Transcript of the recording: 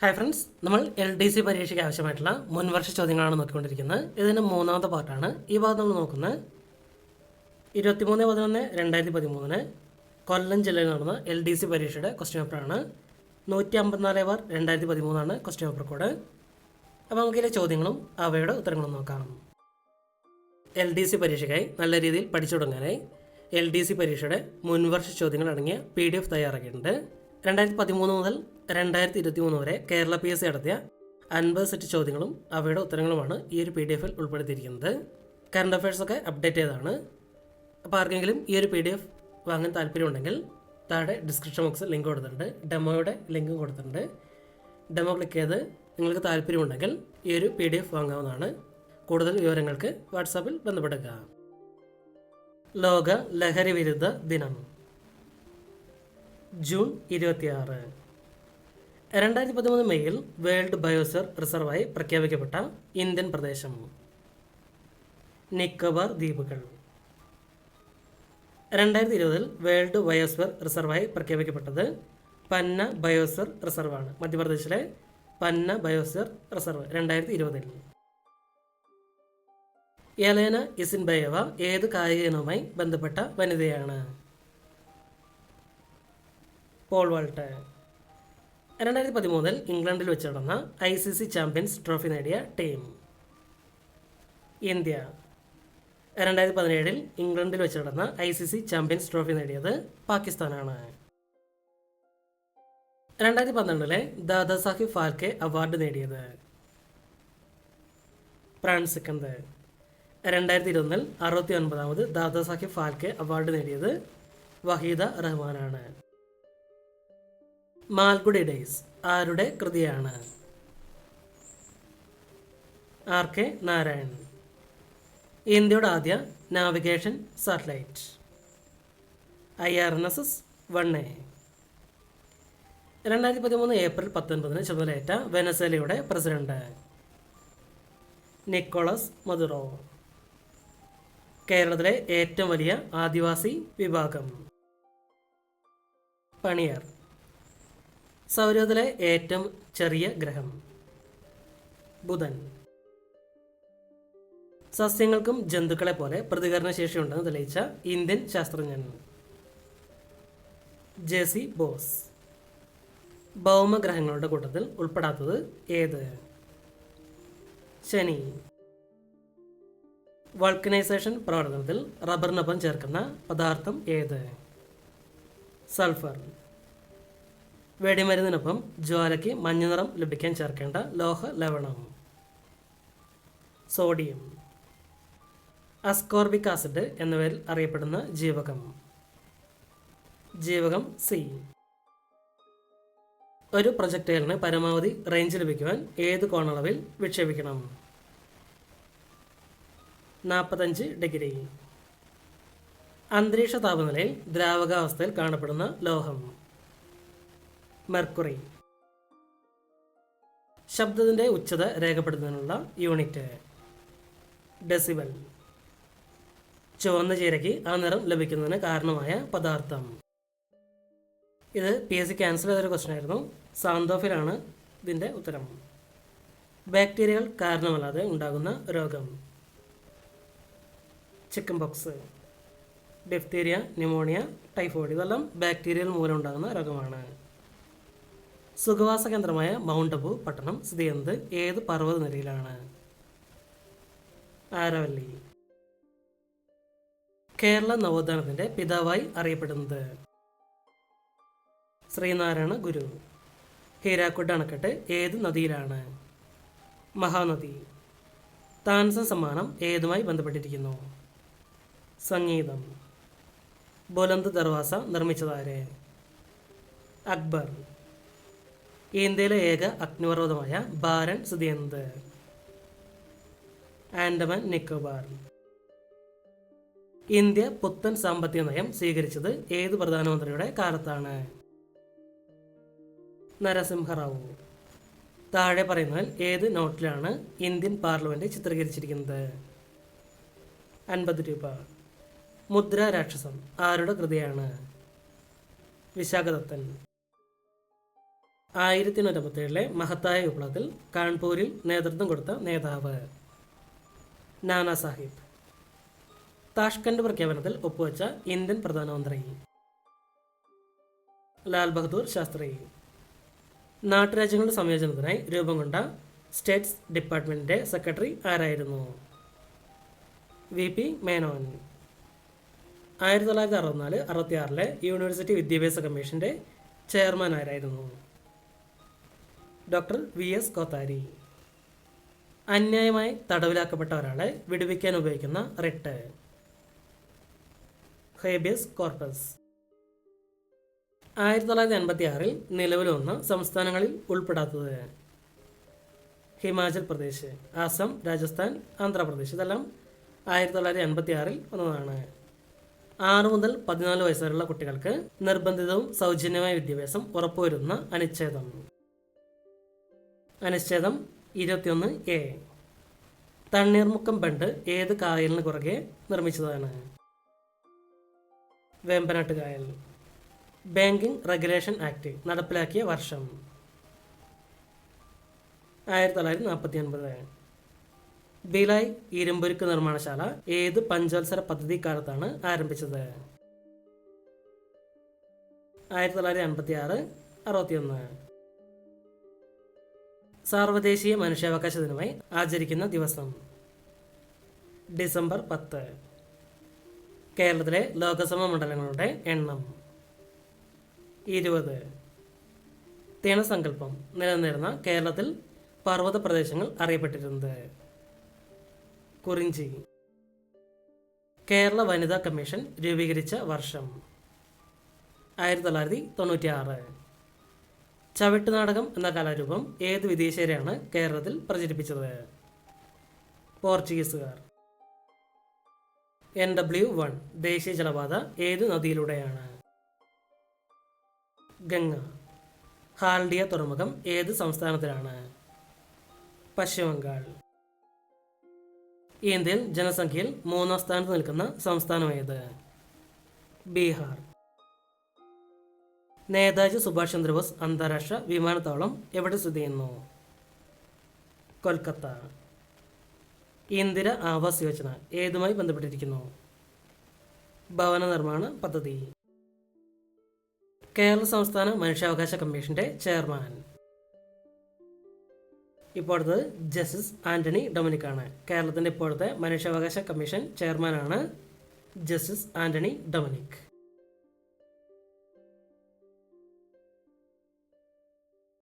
Hi friends നമ്മൾ L D C പരീക്ഷയ്ക്ക് ആവശ്യമായിട്ടുള്ള മുൻവർഷ ചോദ്യങ്ങളാണ് നോക്കിക്കൊണ്ടിരിക്കുന്നത്. ഇതിന്റെ മൂന്നാമത്തെ പാർട്ടാണ്. ഈ ഭാഗത്ത് നമ്മൾ നോക്കുന്നത് ഇരുപത്തിമൂന്ന് പതിനൊന്ന് രണ്ടായിരത്തി പതിമൂന്നിന് കൊല്ലം ജില്ലയിൽ നടന്ന എൽ ഡി സി പരീക്ഷയുടെ ക്വസ്റ്റ്യൻ പേപ്പറാണ് നൂറ്റി അമ്പത്തിനാല് ബാർ രണ്ടായിരത്തി പതിമൂന്നാണ് ക്വസ്റ്റ്യൻ പേപ്പർ കോഡ് അപ്പോൾ നമുക്കിതിലെ ചോദ്യങ്ങളും അവയുടെ ഉത്തരങ്ങളും നോക്കാം. എൽ ഡി സി പരീക്ഷയ്ക്കായി നല്ല രീതിയിൽ പഠിച്ചു തുടങ്ങാനായി എൽ ഡി സി പരീക്ഷയുടെ മുൻവർഷ ചോദ്യങ്ങൾ അടങ്ങിയ പി ഡി എഫ് തയ്യാറാക്കിയിട്ടുണ്ട്. രണ്ടായിരത്തി പതിമൂന്ന് മുതൽ രണ്ടായിരത്തി ഇരുപത്തി മൂന്ന് വരെ കേരള പി എസ് സി നടത്തിയ അൻപത് സെറ്റ് ചോദ്യങ്ങളും അവയുടെ ഉത്തരങ്ങളുമാണ് ഈ ഒരു പി ഡി എഫിൽ ഉൾപ്പെടുത്തിയിരിക്കുന്നത്. കറണ്ട് അഫയേഴ്സൊക്കെ അപ്ഡേറ്റ് ചെയ്തതാണ്. അപ്പോൾ ആർക്കെങ്കിലും ഈ ഒരു പി ഡി എഫ് വാങ്ങാൻ താല്പര്യമുണ്ടെങ്കിൽ താഴെ ഡിസ്ക്രിപ്ഷൻ ബോക്സിൽ ലിങ്ക് കൊടുത്തിട്ടുണ്ട്. ഡെമോയുടെ ലിങ്കും കൊടുത്തിട്ടുണ്ട്. ഡെമോ ക്ലിക്ക് ചെയ്ത് നിങ്ങൾക്ക് താല്പര്യമുണ്ടെങ്കിൽ ഈ ഒരു പി ഡി എഫ് വാങ്ങാവുന്നതാണ്. കൂടുതൽ വിവരങ്ങൾക്ക് വാട്സാപ്പിൽ ബന്ധപ്പെടുക. ലോക ലഹരി വിരുദ്ധ ദിനം. ജൂൺ ഇരുപത്തിയാറ്. രണ്ടായിരത്തി പതിമൂന്ന് മെയ്യിൽ വേൾഡ് ബയോസർ റിസർവായി പ്രഖ്യാപിക്കപ്പെട്ട ഇന്ത്യൻ പ്രദേശം നിക്കോബാർ ദ്വീപുകൾ. രണ്ടായിരത്തി ഇരുപതിൽ വേൾഡ് ബയോസ്ഫിയർ റിസർവായി പ്രഖ്യാപിക്കപ്പെട്ടത് പന്ന ബയോസ്ഫിയർ റിസർവാണ്. മധ്യപ്രദേശിലെ പന്ന ബയോസ്ഫിയർ റിസർവ് രണ്ടായിരത്തി ഇരുപതിൽ യലേന ഇസിൻബയേവ ഏത് കായിക ഇനവുമായി ബന്ധപ്പെട്ട വനിതയാണ്? പോൾ വാൾട്ട് രണ്ടായിരത്തി പതിമൂന്നിൽ ഇംഗ്ലണ്ടിൽ വെച്ച് നടന്ന I C C champions trophy നേടിയ ടീം. ഇന്ത്യ. രണ്ടായിരത്തി പതിനേഴിൽ ഇംഗ്ലണ്ടിൽ വെച്ച് നടന്ന I C C champions trophy നേടിയത് പാകിസ്ഥാനാണ്. രണ്ടായിരത്തി പന്ത്രണ്ടിലെ ദാദാ സാഹിബ് ഫാൽക്കെ അവാർഡ് നേടിയത് പ്രാൻസ് സിക്കന്ത് രണ്ടായിരത്തി ഇരുപതിൽ അറുപത്തി ഒൻപതാമത് ദാദാ സാഹിബ് ഫാൽക്കെ അവാർഡ് നേടിയത് വഹീദ റഹ്മാനാണ്. മാൽഗുഡി ഡേയ്സ് ആരുടെ കൃതിയാണ്? ആർ കെ നാരായൺ ഇന്ത്യയുടെ ആദ്യ navigation satellite. I R N S S one A. രണ്ടായിരത്തി പതിമൂന്ന് ഏപ്രിൽ പത്തൊൻപതിന് ചുമതലയേറ്റ വെനസേലയുടെ പ്രസിഡന്റ് നിക്കോളസ് മദുറോ. കേരളത്തിലെ ഏറ്റവും വലിയ ആദിവാസി വിഭാഗം. പണിയർ. സൗരത്തിലെ ഏറ്റവും ചെറിയ ഗ്രഹം. ബുധൻ. സസ്യങ്ങൾക്കും ജന്തുക്കളെ പോലെ പ്രതികരണ ശേഷിയുണ്ടെന്ന് തെളിയിച്ച ഇന്ത്യൻ ശാസ്ത്രജ്ഞൻ. ജെസി ബോസ്. ഭൗമഗ്രഹങ്ങളുടെ കൂട്ടത്തിൽ ഉൾപ്പെടാത്തത് ഏത്? ശനി. വൾക്കനൈസേഷൻ പ്രവർത്തനത്തിൽ റബ്ബറിനൊപ്പം ചേർക്കുന്ന പദാർത്ഥം ഏത്? സൾഫർ. വെടിമരുന്നിനൊപ്പം ജ്വാലയ്ക്ക് മഞ്ഞ നിറം ലഭിക്കാൻ ചേർക്കേണ്ട ലോഹ ലവണം. സോഡിയം. അസ്കോർബിക് ആസിഡ് എന്ന പേരിൽ അറിയപ്പെടുന്ന ജീവകം. ജീവകം സി. ഒരു പ്രൊജക്ടൈലിന് പരമാവധി റേഞ്ച് ലഭിക്കുവാൻ ഏത് കോണളവിൽ വിക്ഷേപിക്കണം? നാൽപ്പത്തഞ്ച് ഡിഗ്രി. അന്തരീക്ഷ താപനിലയിൽ ദ്രാവകാവസ്ഥയിൽ കാണപ്പെടുന്ന ലോഹം. മെർക്കുറി. ശബ്ദത്തിന്റെ ഉച്ചത രേഖപ്പെടുത്തുന്നതിനുള്ള യൂണിറ്റ്. ഡെസിബൽ. ചുവന്ന ചീരയ്ക്ക് ആ നിറം ലഭിക്കുന്നതിന് കാരണമായ പദാർത്ഥം. ഇത് പി എസ് സി ക്യാൻസൽ ചെയ്തൊരു ക്വസ്റ്റൻ ആയിരുന്നു. സാന്തോഫിലാണ് ഇതിന്റെ ഉത്തരം. ബാക്ടീരിയകൾ കാരണമല്ലാതെ ഉണ്ടാകുന്ന രോഗം. Chicken box diphtheria pneumonia typhoid ഇതെല്ലാം ബാക്ടീരിയൽ മൂലം ഉണ്ടാകുന്ന രോഗമാണ്. സുഖവാസ കേന്ദ്രമായ മൗണ്ട് അബു പട്ടണം സ്ഥിതി ചെയ്യുന്നത് ഏത് പർവത നിരയിലാണ്? ആരവല്ലി. കേരള നവോത്ഥാനത്തിന്റെ പിതാവായി അറിയപ്പെടുന്നത് ശ്രീനാരായണ ഗുരു. ഹീരാക്കുഡ് അണക്കെട്ട് ഏത് നദിയിലാണ്? മഹാനദി. താൻസ സമ്മാനം ഏതുമായി ബന്ധപ്പെട്ടിരിക്കുന്നു? സംഗീതം. ബുലന്ത് ദർവാസ നിർമ്മിച്ചതാരെ? അക്ബർ. ഇന്ത്യയിലെ ഏക അഗ്നിപർവതമായ ബാരൻ സ്ഥിതി ചെയ്യുന്നത് ആൻഡമാൻ നിക്കോബാർ. ഇന്ത്യ പുത്തൻ സാമ്പത്തിക നയം സ്വീകരിച്ചത് ഏത് പ്രധാനമന്ത്രിയുടെ കാലത്താണ്? നരസിംഹറാവു താഴെ പറയുന്നതിൽ ഏത് നോട്ടിലാണ് ഇന്ത്യൻ പാർലമെന്റ് ചിത്രീകരിച്ചിരിക്കുന്നത്? അൻപത് രൂപ. മുദ്ര രാക്ഷസം ആരുടെ കൃതിയാണ്? വിശാഖദത്തൻ. ആയിരത്തി എണ്ണൂറ്റമ്പത്തേഴിലെ മഹത്തായ വിപ്ലവത്തിൽ കാൺപൂരിൽ നേതൃത്വം കൊടുത്ത നേതാവ് നാനാ സാഹിബ്. താഷ്കണ്ട് പ്രഖ്യാപനത്തിൽ ഒപ്പുവെച്ച ഇന്ത്യൻ പ്രധാനമന്ത്രി ലാൽ ബഹദൂർ ശാസ്ത്രി. നാട്ടുരാജ്യങ്ങളുടെ സംയോജനത്തിനായി രൂപം കൊണ്ട സ്റ്റേറ്റ്സ് ഡിപ്പാർട്ട്മെന്റിന്റെ സെക്രട്ടറി ആരായിരുന്നു? V P Menon. ആയിരത്തി തൊള്ളായിരത്തി അറുപത്തിനാല് അറുപത്തിയാറിലെ യൂണിവേഴ്സിറ്റി വിദ്യാഭ്യാസ കമ്മീഷന്റെ ചെയർമാൻ ആരായിരുന്നു? Doctor V S Kothari. അന്യായമായി തടവിലാക്കപ്പെട്ട ഒരാളെ വിടുവിക്കാൻ ഉപയോഗിക്കുന്ന റിട്ട്. Habeas corpus. ആയിരത്തി തൊള്ളായിരത്തി അൻപത്തി ആറിൽ നിലവിൽ വന്ന സംസ്ഥാനങ്ങളിൽ ഉൾപ്പെടാത്തത്. ഹിമാചൽ പ്രദേശ് ആസം രാജസ്ഥാൻ ആന്ധ്രാപ്രദേശ് ഇതെല്ലാം ആയിരത്തി തൊള്ളായിരത്തി അൻപത്തി ആറിൽ വന്നതാണ്. ആറ് മുതൽ പതിനാല് വയസ്സുവരെയുള്ള കുട്ടികൾക്ക് നിർബന്ധിതവും സൗജന്യമായ വിദ്യാഭ്യാസം ഉറപ്പുവരുന്ന അനുച്ഛേദം. അനുച്ഛേദം ഇരുപത്തിയൊന്ന് എ. തണ്ണീർമുക്കം ബണ്ട് ഏത് കായലിന് കുറുകെ നിർമ്മിച്ചതാണ്? വേമ്പനാട്ട് കായൽ. ബാങ്കിംഗ് റെഗുലേഷൻ ആക്ട് നടപ്പിലാക്കിയ വർഷം. ആയിരത്തി തൊള്ളായിരത്തി നാൽപ്പത്തി ഒൻപത് ബിലായ് ഇരുമ്പുരുക്ക് നിർമ്മാണശാല ഏത് പഞ്ചവത്സര പദ്ധതി കാലത്താണ് ആരംഭിച്ചത്? ആയിരത്തി തൊള്ളായിരത്തി അൻപത്തി ആറ് അറുപത്തിയൊന്ന്. സാർവദേശീയ മനുഷ്യാവകാശ ദിനമായി ആചരിക്കുന്ന ദിവസം. ഡിസംബർ പത്ത്. കേരളത്തിലെ ലോകസഭാ മണ്ഡലങ്ങളുടെ എണ്ണം. ഇരുപത്. തിണസങ്കല്പം നിലനിന്നിരുന്ന കേരളത്തിൽ പർവത പ്രദേശങ്ങൾ അറിയപ്പെട്ടിരുന്നത്. കുറിഞ്ചി. കേരള വനിതാ കമ്മീഷൻ രൂപീകരിച്ച വർഷം. ആയിരത്തി തൊള്ളായിരത്തി തൊണ്ണൂറ്റി ആറ് ചവിട്ട് നാടകം എന്ന കലാരൂപം ഏത് വിദേശീയരെയാണ് കേരളത്തിൽ പ്രചരിപ്പിച്ചത്? പോർച്ചുഗീസുകാർ. എൻ ഡബ്ല്യു വൺ ദേശീയ ജലപാത ഏത് നദിയിലൂടെയാണ്? ഗംഗ. ഹാൽഡിയ തുറമുഖം ഏത് സംസ്ഥാനത്തിലാണ്? പശ്ചിമബംഗാൾ. ഇന്ത്യയിൽ ജനസംഖ്യയിൽ മൂന്നാം സ്ഥാനത്ത് നിൽക്കുന്ന സംസ്ഥാനം ഏത് ബീഹാർ. നേതാജി സുഭാഷ് ചന്ദ്രബോസ് അന്താരാഷ്ട്ര വിമാനത്താവളം എവിടെ സ്ഥിതി ചെയ്യുന്നു? കൊൽക്കത്ത. ഇന്ദിര ആവാസ് യോജന ഏതുമായി ബന്ധപ്പെട്ടിരിക്കുന്നു? ഭവന നിർമ്മാണ പദ്ധതി. കേരള സംസ്ഥാന മനുഷ്യാവകാശ കമ്മീഷന്റെ ചെയർമാൻ. ഇപ്പോഴത്തെ ജസ്റ്റിസ് ആന്റണി ഡൊമിനിക് ആണ് കേരളത്തിന്റെ ഇപ്പോഴത്തെ മനുഷ്യാവകാശ കമ്മീഷൻ ചെയർമാനാണ് ജസ്റ്റിസ് ആന്റണി ഡൊമിനിക്.